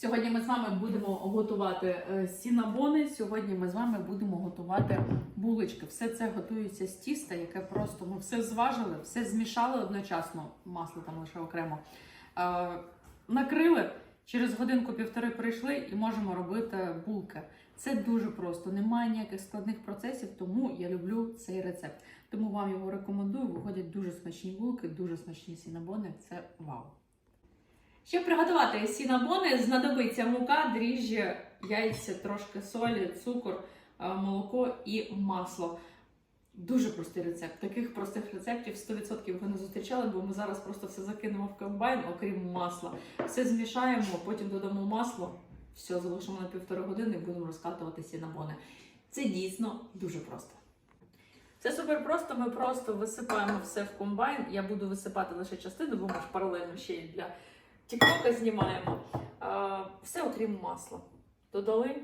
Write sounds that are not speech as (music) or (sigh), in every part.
Сьогодні ми з вами будемо готувати е, сінабони. Сьогодні ми з вами будемо готувати булочки. Все це готується з тіста, яке просто ми все зважили, все змішали одночасно, масло там лише окремо. Е, Накрили, через годинку-півтори прийшли і можемо робити булки. Це дуже просто, немає ніяких складних процесів, тому я люблю цей рецепт. Тому вам його рекомендую. Виходять дуже смачні булки, дуже смачні сінабони. Це вау. Щоб приготувати сінабони, знадобиться мука, дріжджі, яйця, трошки солі, цукор, е, молоко і масло. Дуже простий рецепт. Таких простих рецептів 100% ви не зустрічали, бо ми зараз просто все закинемо в комбайн, окрім масла. Все змішаємо, потім додамо масло, все залишимо на півтори години і будемо розкатувати сінабони. Це дійсно дуже просто. Це супер просто. Ми просто висипаємо все в комбайн. Я буду висипати лише частину, бо ми ж паралельно ще й для тіктока знімаємо. Все окрім масла. Додали,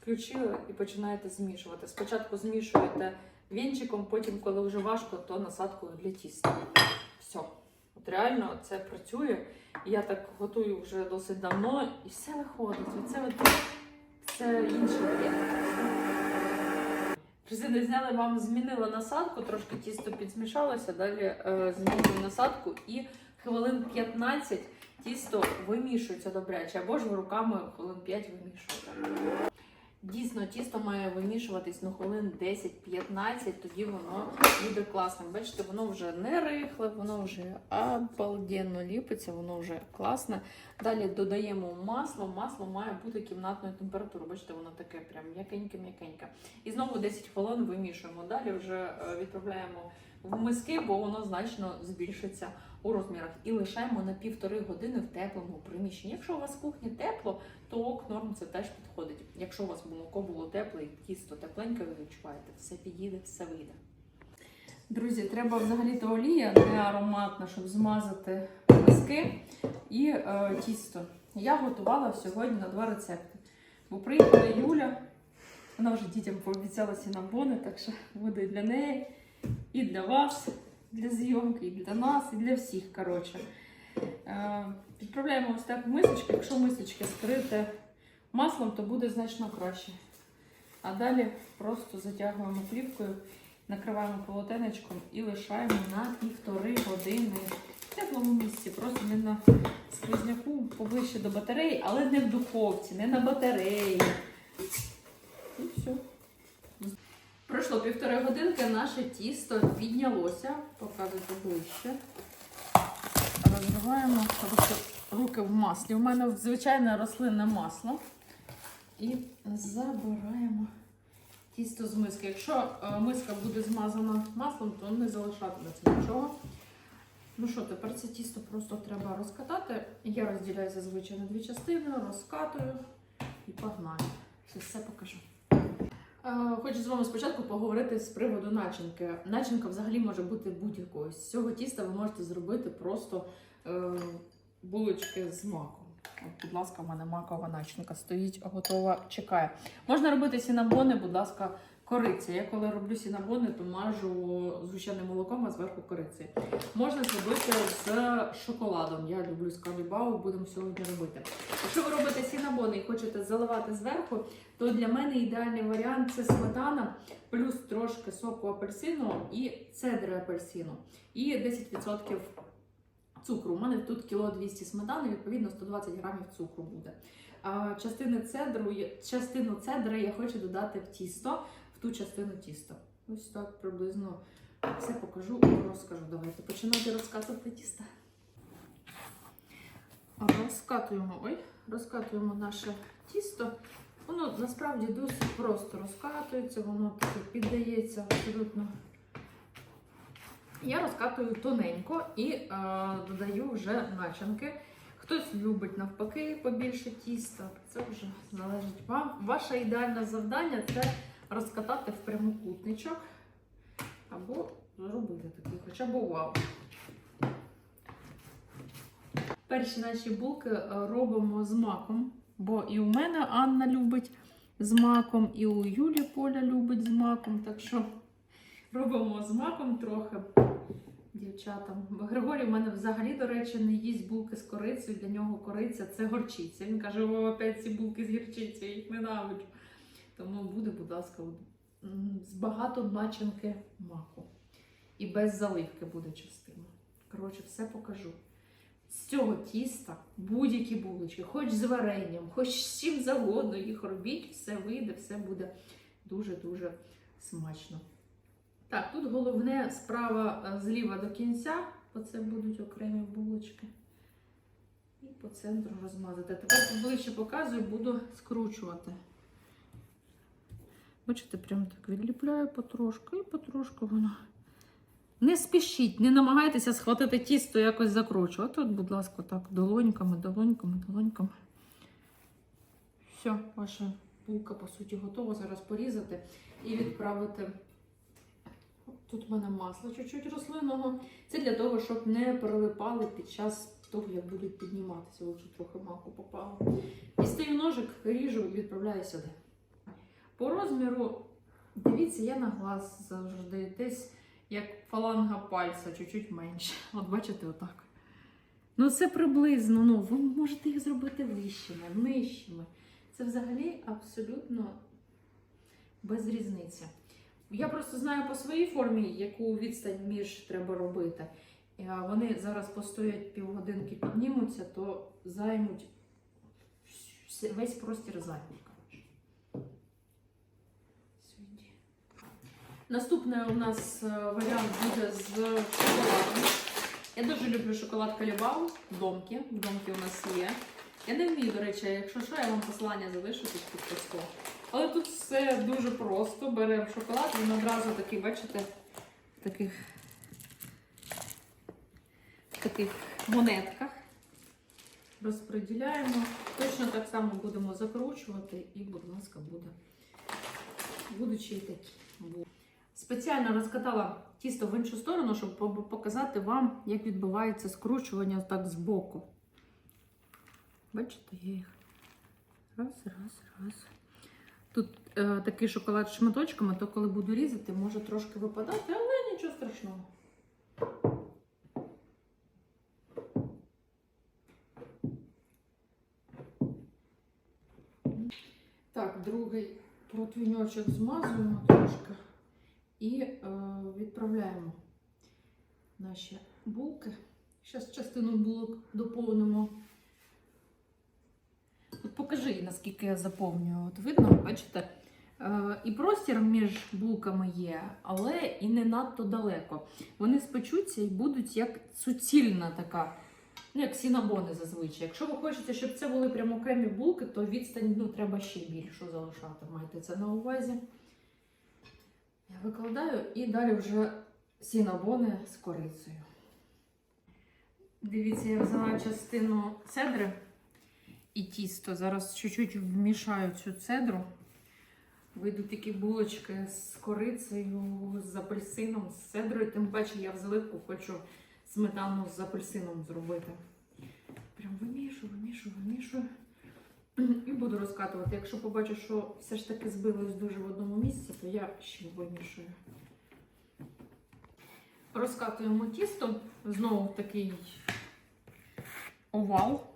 включили і починаєте змішувати. Спочатку змішуєте вінчиком, потім, коли вже важко, то насадкою для тіста. Все. От реально це працює. Я так готую вже досить давно, і все виходить. Оце от це інший варіант. Не зняли, вам змінила насадку, трошки тісто підзмішалося, далі е, змінюю насадку і хвилин 15 тісто вимішується добряче, або ж руками хвилин 5 вимішуєте. Дійсно, тісто має вимішуватись ну, хвилин 10-15, тоді воно буде класним. Бачите, воно вже не рихле, воно вже обалденно ліпиться, воно вже класне. Далі додаємо масло. Масло має бути кімнатної температури. Бачите, воно таке прям м'якеньке-м'якеньке. І знову 10 хвилин вимішуємо. Далі вже е, відправляємо в миски, бо воно значно збільшиться у розмірах. І лишаємо на півтори години в теплому приміщенні. Якщо у вас в кухні тепло, то ок, норм це теж підходить. Якщо у вас молоко було тепле і тісто тепленьке, ви відчуваєте, все підійде, все вийде. Друзі, треба взагалі-то олія не ароматна, щоб змазати миски і е, тісто. Я готувала сьогодні на два рецепти. Бо приїхала Юля, вона вже дітям пообіцяла сінабони, так що буде для неї, і для вас, для зйомки, і для нас, і для всіх. коротше. Е, Відправляємо ось так в мисочки. Якщо мисочки скрити маслом, то буде значно краще. А далі просто затягуємо плівкою, накриваємо полотенечком і лишаємо на півтори години в теплому місці. Просто не на сквозняку поближче до батареї, але не в духовці, не на батареї. І все. Пройшло півтори годинки, наше тісто піднялося. Показуйте ближче. Розриваємо руки, в маслі. У мене звичайне рослинне масло. І забираємо тісто з миски. Якщо е, миска буде змазана маслом, то не залишатиметься нічого. Ну що, тепер це тісто просто треба розкатати. Я розділяю зазвичай на дві частини, розкатую і погнаю. Все покажу. Е, Хочу з вами спочатку поговорити з приводу начинки. Начинка взагалі може бути будь-якою. З цього тіста ви можете зробити просто е, булочки з маком. От, будь ласка, в мене макова начинка стоїть, готова, чекає. Можна робити сінабони, будь ласка, кориця. Я коли роблю сінабони, то мажу звичайним молоком, а зверху кориці. Можна зробити з шоколадом. Я люблю з калібау, будемо сьогодні робити. Якщо ви робите сінабони і хочете заливати зверху, то для мене ідеальний варіант це сметана, плюс трошки соку апельсину і цедри апельсину. І 10% цукру. У мене тут кіло 200 сметани, відповідно 120 грамів цукру буде. А частини цедру, частину цедри я хочу додати в тісто, ту частину тіста. Ось так приблизно все покажу і розкажу. Давайте починати розкатувати тісто. Розкатуємо, ой, розкатуємо наше тісто. Воно насправді досить просто розкатується, воно таке піддається абсолютно. Я розкатую тоненько і е, додаю вже начинки. Хтось любить навпаки побільше тіста. Це вже залежить вам. Ваше ідеальне завдання це розкатати в прямокутничок або зробити такий, хоча б овал. Перші наші булки е, робимо з маком, бо і у мене Анна любить з маком, і у Юлі Поля любить з маком. Так що робимо з маком трохи дівчатам. Григорій в мене взагалі, до речі, не їсть булки з корицею. Для нього кориця це горчиця. Він каже, о, опять ці булки з гірчицею, їх ненавиджу. Тому буде, будь ласка, з багато начинки маку. І без заливки буде частина. Коротше, все покажу. З цього тіста будь-які булочки, хоч з варенням, хоч з чим завгодно їх робіть, все вийде, все буде дуже-дуже смачно. Так, тут головне справа е, зліва до кінця, оце будуть окремі булочки. І по центру розмазати. Тепер ближче показую, буду скручувати. Бачите, прям так відліпляю потрошку і потрошку воно. Не спішіть, не намагайтеся схватити тісто якось закручувати. От, будь ласка, так, долоньками, долоньками, долоньками. Все, ваша булка, по суті, готова. Зараз порізати і відправити. Тут в мене масло чуть-чуть рослинного. Це для того, щоб не прилипали під час того, як будуть підніматися. Тут трохи маку попало. Дістаю ножик, ріжу і відправляю сюди. По розміру, дивіться, я на глаз завжди десь як фаланга пальця, чуть-чуть менше. (laughs) От бачите, отак. Ну, це приблизно. Ну, ви можете їх зробити вищими, нижчими. Це взагалі абсолютно без різниці. Я просто знаю по своїй формі, яку відстань між треба робити. Вони зараз постоять півгодинки, піднімуться, то займуть весь простір займуть. коротше. Сюди. Наступний у нас е, варіант буде з шоколадом. Я дуже люблю шоколад Калібал, домки. Домки у нас є. Я не вмію, до речі, якщо що, я вам посилання залишу під постом. Але тут все дуже просто. Беремо шоколад, він одразу такий, бачите, в таких, в таких монетках. Розподіляємо. Точно так само будемо закручувати і, будь ласка, буде. Ще й такі. Спеціально розкатала тісто в іншу сторону, щоб показати вам, як відбувається скручування так збоку. Бачите, я їх раз, раз, раз. Тут е, такий шоколад з шматочками, то коли буду різати, може трошки випадати, але нічого страшного. Так, другий противньочок змазуємо трошки і е, відправляємо наші булки. Зараз частину булок доповнимо. От покажи, наскільки я заповнюю. От видно, бачите? Е, і простір між булками є, але і не надто далеко. Вони спечуться і будуть як суцільна така, ну як сінабони зазвичай. Якщо ви хочете, щоб це були прямо окремі булки, то відстань ну, треба ще більшу залишати. Майте це на увазі. Викладаю і далі вже сінабони з корицею. Дивіться, я взяла частину цедри і тісто. Зараз чуть-чуть вмішаю цю цедру. Вийдуть такі булочки з корицею, з апельсином, з цедрою. Тим паче я в заливку хочу сметану з апельсином зробити. Прям вимішую, вимішую, вимішую. І буду розкатувати. Якщо побачу, що все ж таки збилось дуже в одному місці, то я ще вимішую. Розкатуємо тісто. Знову такий овал.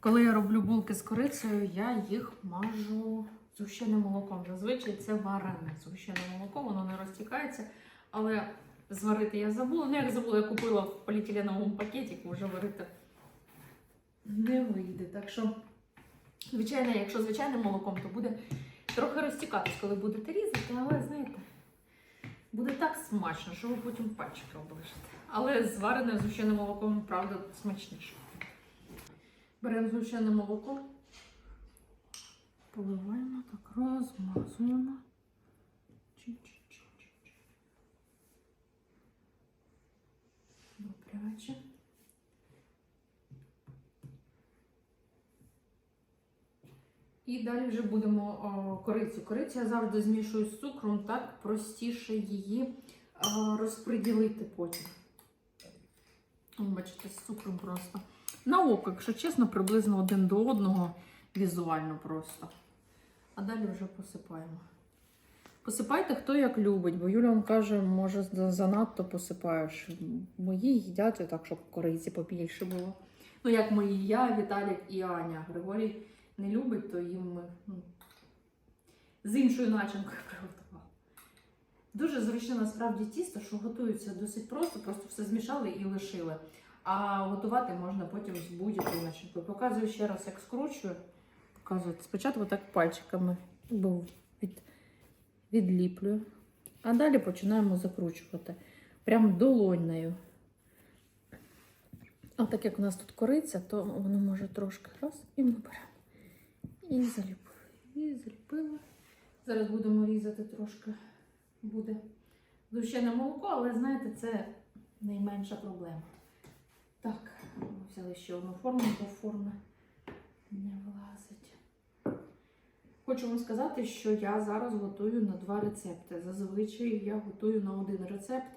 Коли я роблю булки з корицею, я їх мажу згущеним молоком. Зазвичай це варене згущене молоко, воно не розтікається. Але зварити я забула. Ну, як забула, я купила в поліетиленовому пакетику, вже варити не вийде. Так що, звичайно, якщо звичайним молоком, то буде трохи розтікатись, коли будете різати, але знаєте, буде так смачно, що ви потім пальчики оближите. Але зварене згущеним молоком, правда, смачніше. Беремо згущене молоко, поливаємо, так розмазуємо. Чик-чик-чик-чик. Добряче. І далі вже будемо о, корицю. Корицю я завжди змішую з цукром, так простіше її о, розподілити потім. Бачите, з цукром просто. На око, якщо чесно, приблизно один до одного візуально просто. А далі вже посипаємо. Посипайте хто як любить, бо Юля вам каже, може занадто посипаєш. Мої їдять отак, щоб кориці побільше було. Ну, як мої я, Віталік і Аня. Григорій не любить, то їм ми ну, з іншою начинкою (laughs) приготували. Дуже зручне насправді тісто, що готується досить просто, просто все змішали і лишили. А готувати можна потім з будь-якою начинкою. Показую ще раз, як скручую. Показую спочатку так пальчиками від, відліплюю. А далі починаємо закручувати. Прям долонею. А так як у нас тут кориця, то воно може трошки раз і ми беремо. І заліпили. І заліпили. Зараз будемо різати трошки. Буде згущене молоко, але знаєте, це найменша проблема. Так, ми взяли ще одну форму, бо форма не влазить. Хочу вам сказати, що я зараз готую на два рецепти. Зазвичай я готую на один рецепт.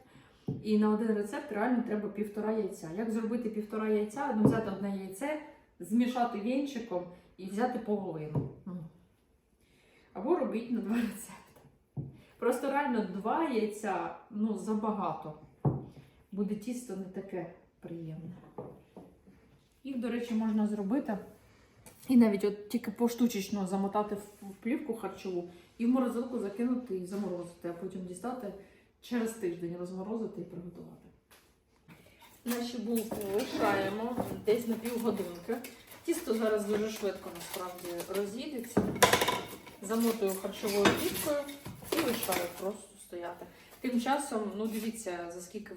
І на один рецепт реально треба півтора яйця. Як зробити півтора яйця? Ну, взяти одне яйце, змішати вінчиком і взяти половину. Ну. Або робіть на два рецепти. Просто реально два яйця ну, забагато. Буде тісто не таке приємне. Їх, до речі, можна зробити. І навіть от тільки поштучечно замотати в в плівку харчову і в морозилку закинути і заморозити, а потім дістати через тиждень розморозити і приготувати. Наші булки лишаємо десь на півгодинки. Тісто зараз дуже швидко насправді розійдеться. Замотую харчовою плівкою і лишаю просто стояти. Тим часом, ну дивіться, за скільки,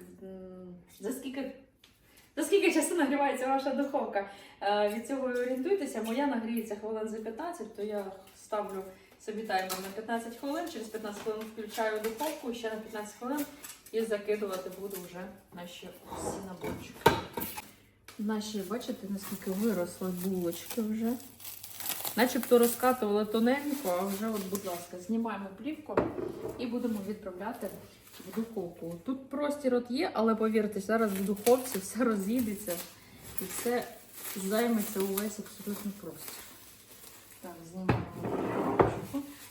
за скільки, за скільки часу нагрівається ваша духовка. Е, Від цього орієнтуйтеся. Моя нагріється хвилин за 15, то я ставлю собі таймер на 15 хвилин. Через 15 хвилин включаю духовку ще на 15 хвилин і закидувати буду вже наші всі наборчики. Наші, бачите, наскільки виросли булочки вже. Начебто розкатували тоненько, а вже, от, будь ласка, знімаємо плівку і будемо відправляти в духовку. Тут простір от є, але повірте, зараз в духовці все розійдеться і все займеться увесь абсолютно простір. Так, знімаємо.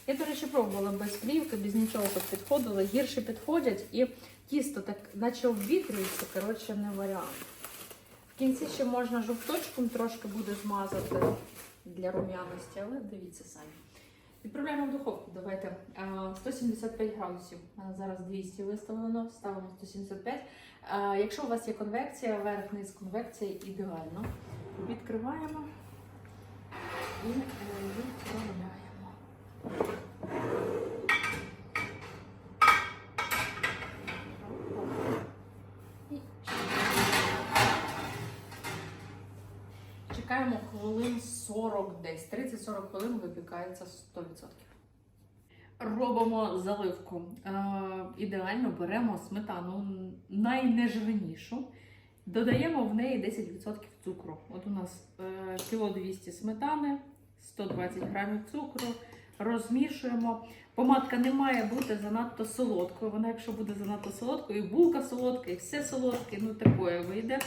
Я, до речі, пробувала без плівки, без нічого так підходило. Гірше підходять і тісто так, наче обвітрюється, коротше, не варіант. В кінці ще можна жовточком трошки буде змазати для рум'яності, але дивіться самі. Відправляємо в духовку. Давайте 175 градусів. У мене зараз 200 виставлено, ставимо 175. Якщо у вас є конвекція, верх-низ конвекція ідеально. Відкриваємо і е, відправляємо. І Чекаємо хвилин 40 десь. 30-40 хвилин випікається 100%. Робимо заливку. Е, ідеально беремо сметану найнежирнішу. Додаємо в неї 10% цукру. От у нас е, кіло 200 сметани, 120 грамів цукру. Розмішуємо. Помадка не має бути занадто солодкою. Вона, якщо буде занадто солодкою, і булка солодка, і все солодке, ну такое вийде.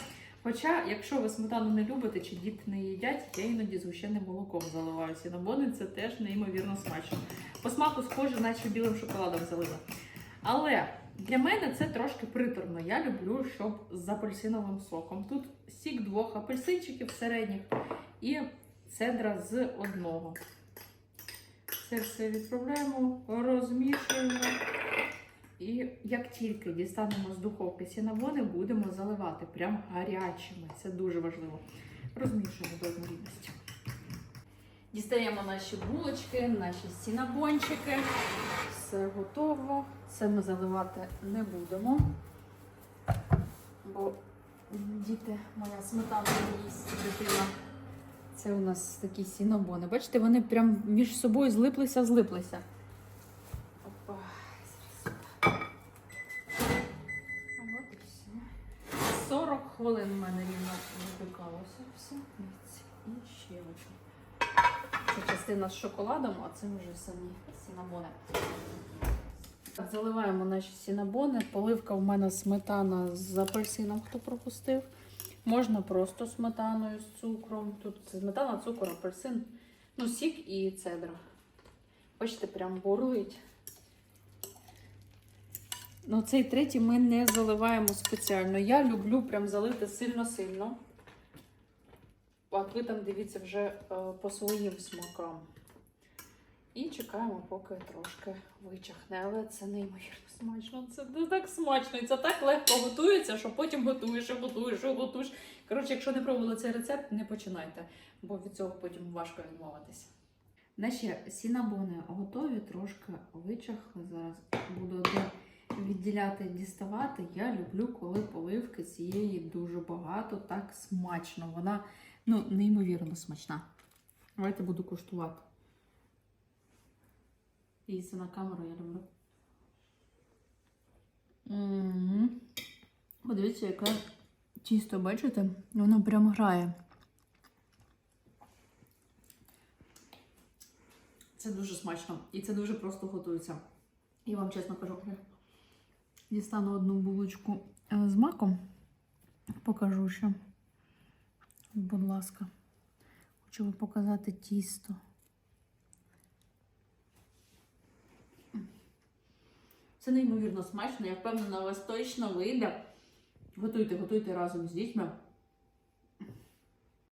Хоча, якщо ви сметану не любите чи діти не їдять, я іноді згущеним молоком заливаю сінабони, це теж неймовірно смачно. По смаку схоже, наче білим шоколадом залила. Але для мене це трошки приторно. Я люблю, щоб з апельсиновим соком. Тут сік двох апельсинчиків середніх і цедра з одного. Це все відправляємо, розмішуємо. І як тільки дістанемо з духовки сінабони, будемо заливати прям гарячими. Це дуже важливо. Розмішуємо до однорідності. Дістаємо наші булочки, наші сінабончики. Все готово. Це ми заливати не будемо. Бо діти, моя сметана їсть дитина. Це у нас такі сінабони. Бачите, вони прям між собою злиплися, злиплися. Опа, зараз сюди. От і все. 40 хвилин в мене рівно випікалося все. І ще одне. Це частина з шоколадом, а це вже самі сінабони. Заливаємо наші сінабони. Поливка в мене сметана з апельсином, хто пропустив. Можна просто сметаною з цукром. Тут сметана, цукор, апельсин, ну, сік і цедра. Бачите, прям бурлить. Ну, цей третій ми не заливаємо спеціально. Я люблю прям залити сильно-сильно. От ви там дивіться вже е, по своїм смакам. І чекаємо, поки трошки вичахне. Але це неймовірно смачно. Це так смачно. І це так легко готується, що потім готуєш, і готуєш, і готуєш. Коротше, якщо не пробували цей рецепт, не починайте, бо від цього потім важко відмовитися. Наші сінабони готові, трошки вичахли. Зараз буду один відділяти, і діставати. Я люблю, коли поливки цієї дуже багато, так смачно. Вона ну, неймовірно смачна. Давайте буду куштувати. Їсти на камеру я люблю. М. Подивіться, яке тісто, бачите? Воно прям грає. Це дуже смачно і це дуже просто готується. Я вам чесно кажу, дістану одну булочку е, з маком. Покажу ще. Будь ласка. Хочу вам показати тісто. Це неймовірно смачно. Я впевнена, у вас точно вийде. Готуйте, готуйте разом з дітьми.